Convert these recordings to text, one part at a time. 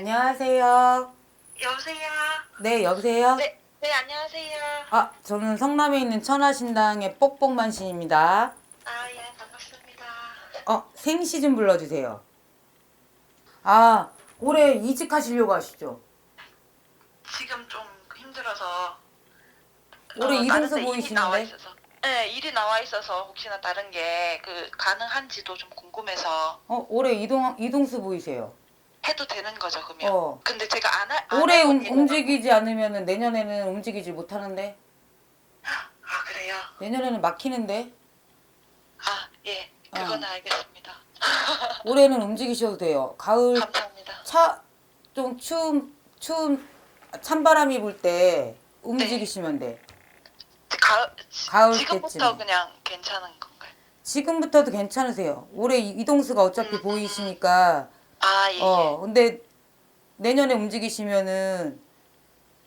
안녕하세요. 여보세요. 네, 여보세요? 네, 네 안녕하세요. 아, 저는 성남에 있는 천하신당의 뽁뽁만신입니다. 아 예 반갑습니다. 어, 생시 좀 불러주세요. 아, 올해 이직하시려고 하시죠? 지금 좀 힘들어서 올해 어, 이동수 다른 데 일이 보이시는데? 나와 있어서. 네 일이 나와 있어서 혹시나 다른 게 그 가능한지도 좀 궁금해서 어, 올해 이동, 이동수 보이세요. 해도 되는 거죠 그러면. 어. 근데 제가 안, 하, 안 올해 움, 일은 움직이지 않으면 내년에는 움직이지 못하는데? 아 그래요. 내년에는 막히는데? 아 예. 그거는 알겠습니다. 올해는 움직이셔도 돼요. 가을 감사합니다. 차 좀 추운 추운 찬바람이 불 때 움직이시면 돼. 가을, 가을 지금부터 때쯤에. 그냥 괜찮은 건가요? 지금부터도 괜찮으세요. 올해 이- 이동수가 어차피 음. 보이시니까 아 예. 어 근데 내년에 움직이시면은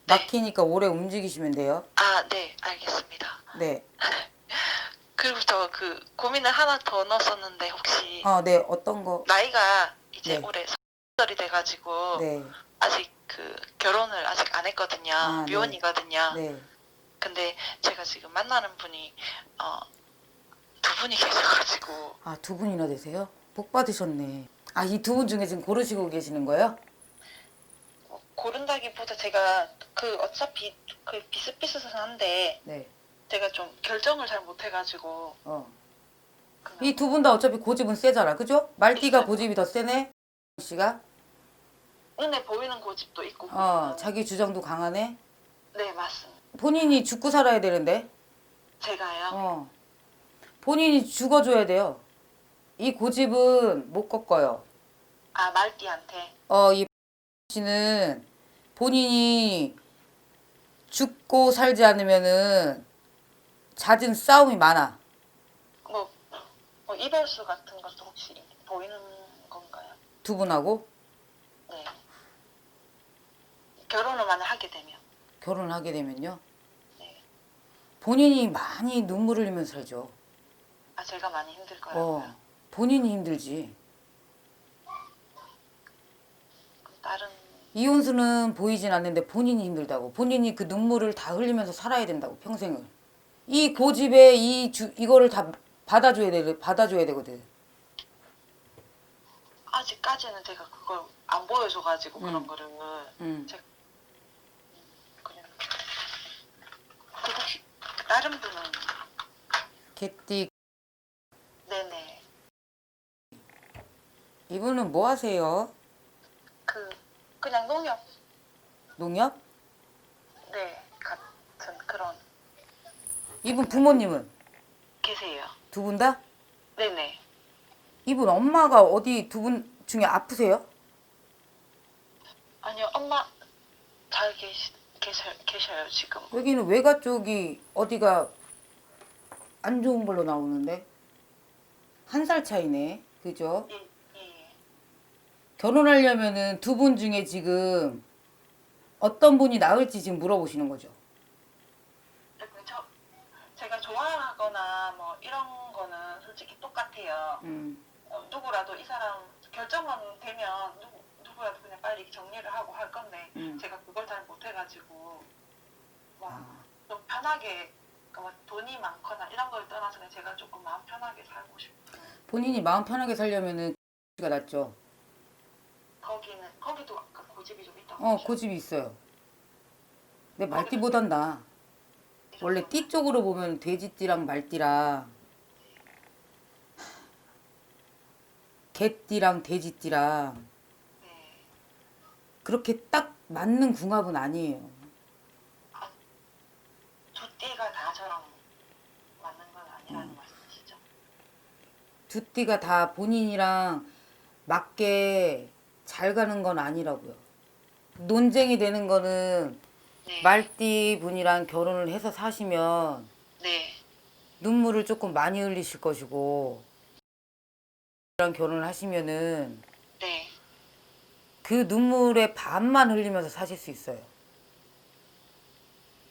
네. 막히니까 올해 움직이시면 돼요. 아 네 알겠습니다. 네. 그리고 저 그 고민을 하나 더 넣었었는데 혹시 어, 네. 어떤 거? 나이가 이제 네. 올해 서른이 돼가지고 네. 아직 그 결혼을 아직 안 했거든요. 아, 네. 미혼이거든요. 네. 근데 제가 지금 만나는 분이 어, 두 분이 계셔가지고 아, 두 분이나 되세요? 복 받으셨네. 아, 이 두 분 중에 지금 고르시고 계시는 거예요? 어, 고른다기보다 제가 그 어차피 그 비슷비슷한데 네. 제가 좀 결정을 잘 못해가지고 어. 이 두 분 다 어차피 고집은 세잖아. 그죠? 말띠가 고집이 더 세네. 씨가 눈에 보이는 고집도 있고 어, 자기 주장도 강하네. 네 맞습니다. 본인이 죽고 살아야 되는데. 제가요. 어. 본인이 죽어줘야 돼요. 이 고집은 못 꺾어요. 아 말띠한테 어, 이 씨는 본인이 죽고 살지 않으면은 잦은 싸움이 많아. 뭐, 뭐 이별수 같은 것도 혹시 보이는 건가요? 두 분하고 네. 결혼을 만약 하게 되면. 결혼을 하게 되면요. 네. 본인이 많이 눈물 흘리면서 살죠. 아 제가 많이 힘들 거라고요. 어. 본인이 힘들지. 그럼 다른 이혼수는 보이진 않는데 본인이 힘들다고. 본인이 그 눈물을 다 흘리면서 살아야 된다고 평생을. 이 고집에 이 주, 이거를 다 받아줘야 돼 받아줘야 되거든. 아직까지는 제가 그걸 안 보여줘가지고 음. 그런 거를 응. 제가 그냥 그 혹시 다른 분은 개띠 네네 이분은 뭐 하세요? 그 그냥 농협 농협? 네 같은 그런 이분 부모님은 계세요. 두 분 다? 네네 이분 엄마가 어디 두 분 중에 아프세요? 아니요 엄마 잘 계시 계셔 계셔요 지금. 여기는 외가 쪽이 어디가 안 좋은 걸로 나오는데 한 살 차이네. 그죠? 예 예. 결혼하려면은 두 분 중에 지금 어떤 분이 나을지 지금 물어보시는 거죠. 그 저, 제가 좋아하거나 뭐 이런 거는 솔직히 똑같아요. 음. 어, 누구라도 이 사람 결정만 되면 누구, 누구라도 그냥 빨리 정리를 하고 할 건데 음. 제가 그걸 잘 못해가지고 막 아, 좀 편하게 그뭐 돈이 많거나 이런 걸 떠나서 그냥 제가 조금 마음 편하게 살고 싶고 본인이 마음 편하게 살려면은 가 낫죠. 거기는 거기도 아까 고집이 좀 있다고 어? 고집이 있어요. 근데 말띠보단 나. 원래 띠 쪽으로 보면 돼지띠랑 말띠랑 개띠랑 돼지띠랑 네. 그렇게 딱 맞는 궁합은 아니에요. 두 띠가 다 저랑 맞는 건 아니라는 음. 말씀이시죠? 두 띠가 다 본인이랑 맞게 잘 가는 건 아니라고요. 논쟁이 되는 거는 네. 말띠 분이랑 결혼을 해서 사시면 네. 눈물을 조금 많이 흘리실 것이고 랑 결혼을 하시면은 네. 그 눈물의 반만 흘리면서 사실 수 있어요.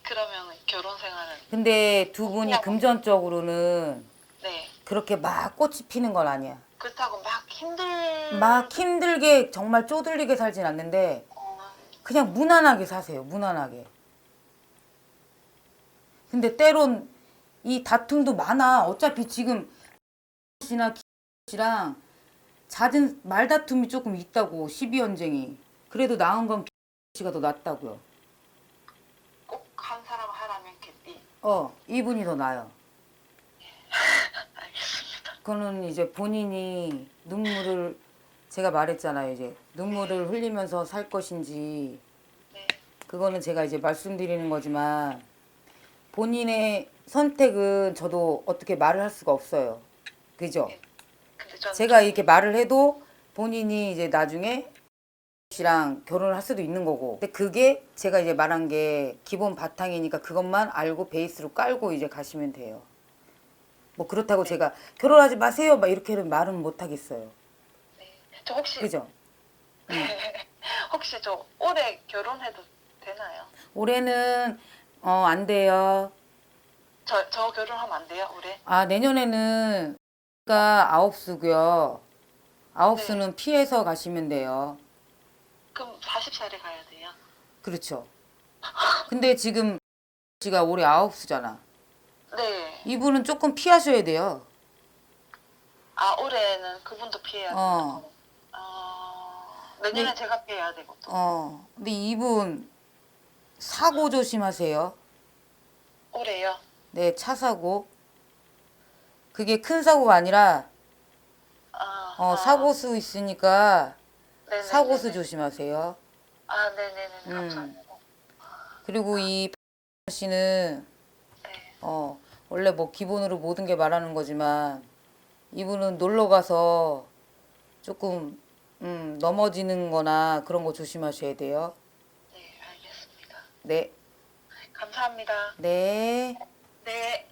그러면 결혼 생활은 근데 두 분이 금전적으로는 네. 그렇게 막 꽃이 피는 건 아니야. 그렇다고 막 힘들. 막 힘들게 정말 쪼들리게 살진 않는데 어, 그냥 무난하게 사세요. 무난하게. 근데 때론 이 다툼도 많아. 어차피 지금 씨나 씨랑 잦은 말다툼이 조금 있다고 12연쟁이. 그래도 나은 건 씨가 더 낫다고요. 꼭 한 사람 하라면 개띠. 어, 이분이 더 나아요. 그거는 이제 본인이 눈물을 제가 말했잖아요. 이제 눈물을 흘리면서 살 것인지 네. 그거는 제가 이제 말씀드리는 거지만 본인의 선택은 저도 어떻게 말을 할 수가 없어요. 그죠? 저는 제가 좀- 이렇게 말을 해도 본인이 이제 나중에 씨랑 결혼을 할 수도 있는 거고. 근데 그게 제가 이제 말한 게 기본 바탕이니까 그것만 알고 베이스로 깔고 이제 가시면 돼요. 뭐 그렇다고 제가 결혼하지 마세요 막 이렇게는 말은 못 하겠어요. 네. 저 혹시 그죠? 혹시 저 올해 결혼해도 되나요? 올해는 어 안 돼요. 저 저 결혼하면 안 돼요 올해? 아 내년에는 가 아홉 수고요. 아홉 네. 수는 피해서 가시면 돼요. 그럼 40살에 가야 돼요? 그렇죠. 근데 지금 씨가 올해 아홉 수잖아. 네. 이분은 조금 피하셔야 돼요. 아 올해는 그분도 피해야 돼요. 어. 어, 내년에 네. 제가 피해야 되고 또. 어. 근데 이분 사고 조심하세요. 올해요? 네, 차 사고. 그게 큰 사고가 아니라 아, 어, 아, 사고수 있으니까 네네네네. 사고수 조심하세요. 아 네네네 음. 감사합니다. 그리고 이 씨는 네. 어, 원래 뭐 기본으로 모든 게 말하는 거지만 이분은 놀러 가서 조금 음, 넘어지는 거나 그런 거 조심하셔야 돼요. 네 알겠습니다. 네. 감사합니다. 네. 네.